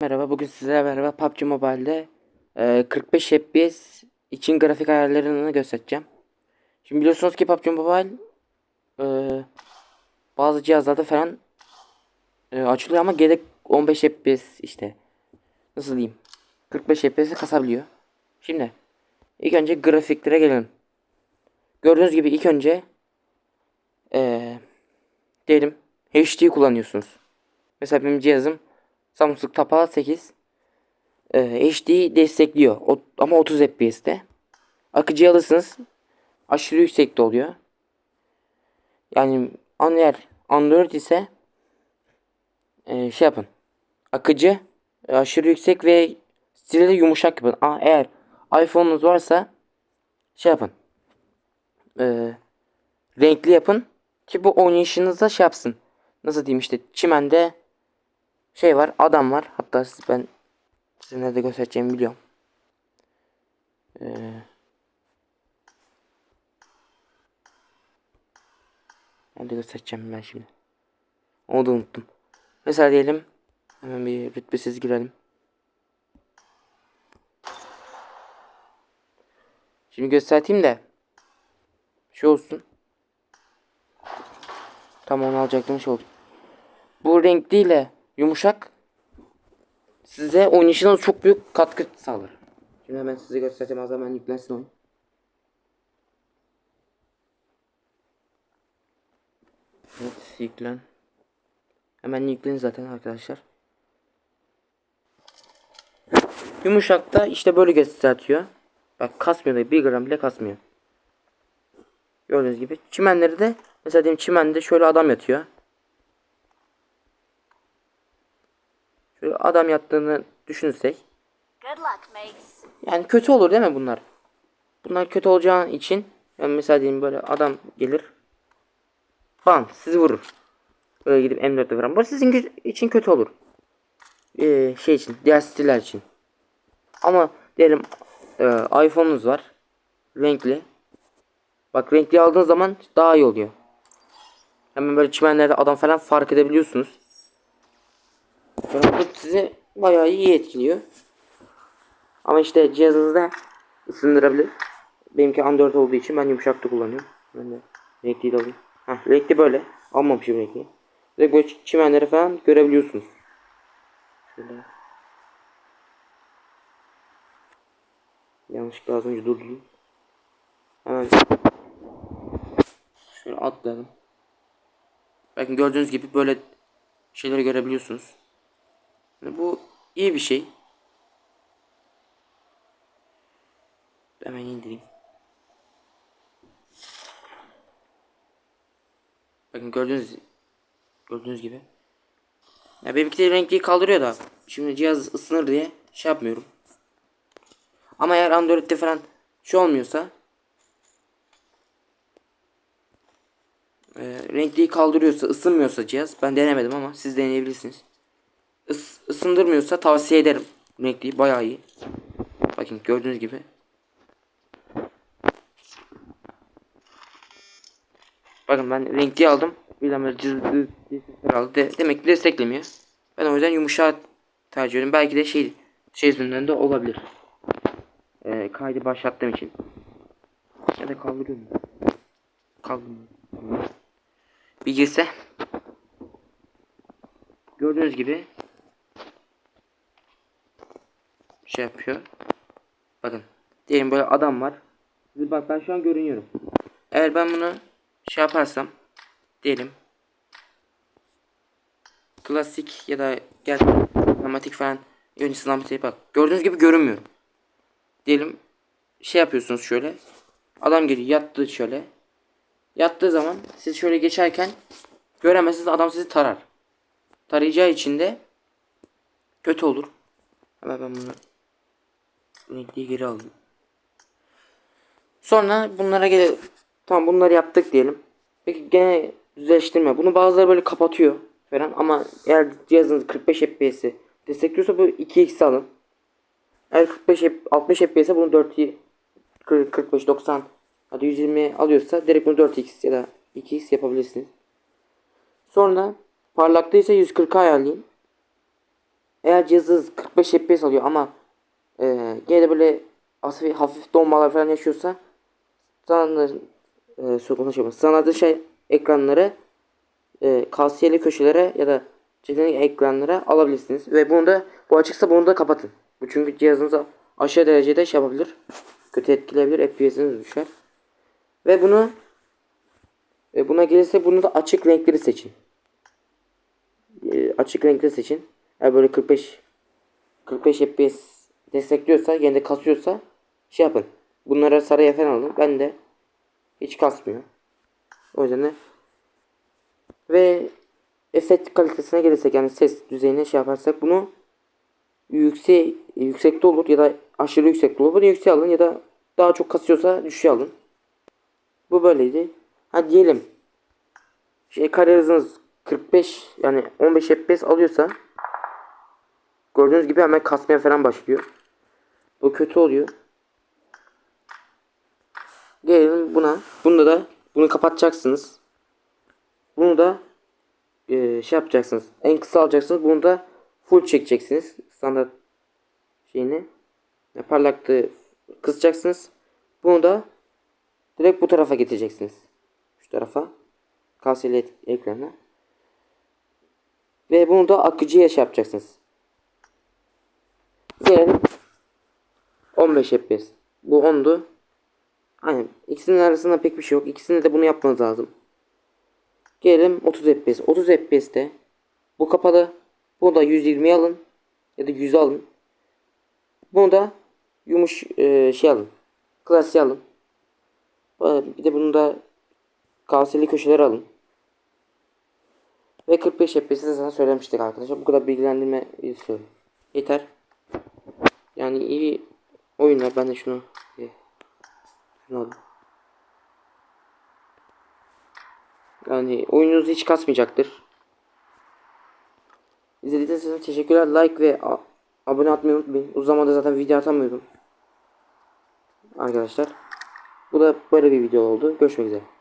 Merhaba, bugün sizlerle beraber PUBG Mobile'de e, 45 FPS için grafik ayarlarını göstereceğim. Şimdi biliyorsunuz ki PUBG Mobile e, bazı cihazlarda falan e, açılıyor ama gerek 15 FPS işte. Nasıl diyeyim? 45 FPS'e kasabiliyor. Şimdi ilk önce grafiklere gelelim. Gördüğünüz gibi ilk önce e, diyelim HD kullanıyorsunuz. Mesela benim cihazım Samsung Tab 8 e, HD destekliyor o, ama 30 FPS'te. Akıcı alırsınız aşırı yüksekte oluyor. Yani an- eğer Android ise e, şey yapın. Akıcı e, aşırı yüksek ve stili yumuşak yapın. Aa, eğer iPhone'unuz varsa şey yapın. E, renkli yapın ki bu oynayışınızda şey yapsın. Nasıl diyeyim işte çimende şey var adam var hatta siz- ben size nerede göstereceğimi biliyorum. Ee, nerede göstereceğim ben şimdi. Onu da unuttum. Mesela diyelim hemen bir rütbesiz girelim. Şimdi göstereyim de şu olsun. Tam onu alacaktım şey oldu. Bu renkliyle yumuşak size oynayışınız çok büyük katkı sağlar. Şimdi hemen size göstereceğim az hemen yüklensin oyun. Evet yüklen. Hemen yüklen zaten arkadaşlar. Yumuşakta işte böyle gösteriyor. Bak kasmıyor da 1 gram bile kasmıyor. Gördüğünüz gibi. Çimenleri de mesela diyelim çimende şöyle adam yatıyor. Adam yattığını düşünürsek. Yani kötü olur değil mi bunlar? Bunlar kötü olacağı için yani mesela diyelim böyle adam gelir. Bam sizi vurur. Böyle gidip M4'e vuran. Bu sizin için kötü olur. Ee, şey için diğer stiller için. Ama diyelim e, iPhone'unuz var. Renkli. Bak renkli aldığınız zaman daha iyi oluyor. Hemen böyle çimenlerde adam falan fark edebiliyorsunuz. Sonra bu sizi bayağı iyi etkiliyor. Ama işte cihazınızda ısındırabilir. Benimki Android olduğu için ben yumuşakta kullanıyorum. Ben de renkli de alayım. Heh, renkli böyle. Almamışım renkli. Ve böyle çi- çimenleri falan görebiliyorsunuz. Şöyle. Yanlışlıkla az önce durdurdum. Hemen şöyle atladım. Bakın gördüğünüz gibi böyle şeyleri görebiliyorsunuz. Bu iyi bir şey. Hemen indireyim. Bakın gördüğünüz gördüğünüz gibi. Ya benimki de renkliyi kaldırıyor da şimdi cihaz ısınır diye şey yapmıyorum. Ama eğer Android'de falan şey olmuyorsa e, renkliyi kaldırıyorsa ısınmıyorsa cihaz ben denemedim ama siz deneyebilirsiniz. Is, ısındırmıyorsa tavsiye ederim. Renkliyi bayağı iyi. Bakın gördüğünüz gibi. Bakın ben renkli aldım. Böyle cızdı aldı. De, demek ki desteklemiyor. Ben o yüzden yumuşağı tercih ediyorum. Belki de şey şey yüzünden de olabilir. Ee, kaydı başlattığım için. Ya da kaldırıyorum. Kaldırıyorum. Bir girse. Gördüğünüz gibi şey yapıyor. Bakın. Diyelim böyle adam var. Bak ben şu an görünüyorum. Eğer ben bunu şey yaparsam diyelim klasik ya da gel dramatik falan yönü sınavı bak. Gördüğünüz gibi görünmüyorum. Diyelim şey yapıyorsunuz şöyle. Adam geliyor yattı şöyle. Yattığı zaman siz şöyle geçerken göremezsiniz adam sizi tarar. Tarayacağı için de kötü olur. Hemen ben bunu renkliyi geri aldım. Sonra bunlara gel tamam bunları yaptık diyelim. Peki gene düzleştirme. Bunu bazıları böyle kapatıyor falan ama eğer cihazınız 45 FPS'i destekliyorsa bu 2x alın. Eğer 45 F- 60 FPS'e bunu 4 45 90 hadi 120 alıyorsa direkt bunu 4x ya da 2x yapabilirsiniz. Sonra parlaklığı ise 140 ayarlayın. Eğer cihazınız 45 FPS alıyor ama e, gene böyle hafif, hafif donmalar falan yaşıyorsa standart e, su konuşamam. Standart şey ekranları e, kasiyeli köşelere ya da çekinik ekranlara alabilirsiniz. Ve bunu da bu açıksa bunu da kapatın. Bu çünkü cihazınıza aşırı derecede şey yapabilir. Kötü etkileyebilir. FPS'iniz düşer. Ve bunu ve buna gelirse bunu da açık renkleri seçin. E, açık renkleri seçin. Eğer böyle 45 45 FPS destekliyorsa yine de kasıyorsa şey yapın. Bunlara sarıya falan alın. Ben de hiç kasmıyor. O yüzden de ve efekt kalitesine gelirsek yani ses düzeyine şey yaparsak bunu yüksek yüksekte olur ya da aşırı yüksekte olur. Bunu yükseğe alın ya da daha çok kasıyorsa düşüğe alın. Bu böyleydi. Ha diyelim şey kare hızınız 45 yani 15 FPS alıyorsa gördüğünüz gibi hemen kasmaya falan başlıyor. Bu kötü oluyor. Gelelim buna. Bunda da bunu kapatacaksınız. Bunu da e, şey yapacaksınız. En kısa alacaksınız. Bunu da full çekeceksiniz. Standart şeyini. Parlaklığı kısacaksınız. Bunu da direkt bu tarafa getireceksiniz. Şu tarafa. Kaseli ekranına. Ve bunu da akıcıya şey yapacaksınız. Gelelim 15 FPS. Bu 10'du. Aynen. İkisinin arasında pek bir şey yok. İkisinde de bunu yapmanız lazım. Gelelim 30 FPS. 30 FPS'te bu kapalı. Bunu da 120 alın. Ya da 100 alın. Bunu da yumuş e, şey alın. Klasiği alın. Bir de bunu da kaseli köşeleri alın. Ve 45 FPS'i de sana söylemiştik arkadaşlar. Bu kadar bilgilendirme istiyorum. Yeter. Yani iyi oyunlar. Ben de şunu şunu alayım. Yani oyununuz hiç kasmayacaktır. İzlediğiniz için teşekkürler. Like ve abone atmayı unutmayın. Uzun zamandır zaten video atamıyordum. Arkadaşlar. Bu da böyle bir video oldu. Görüşmek üzere.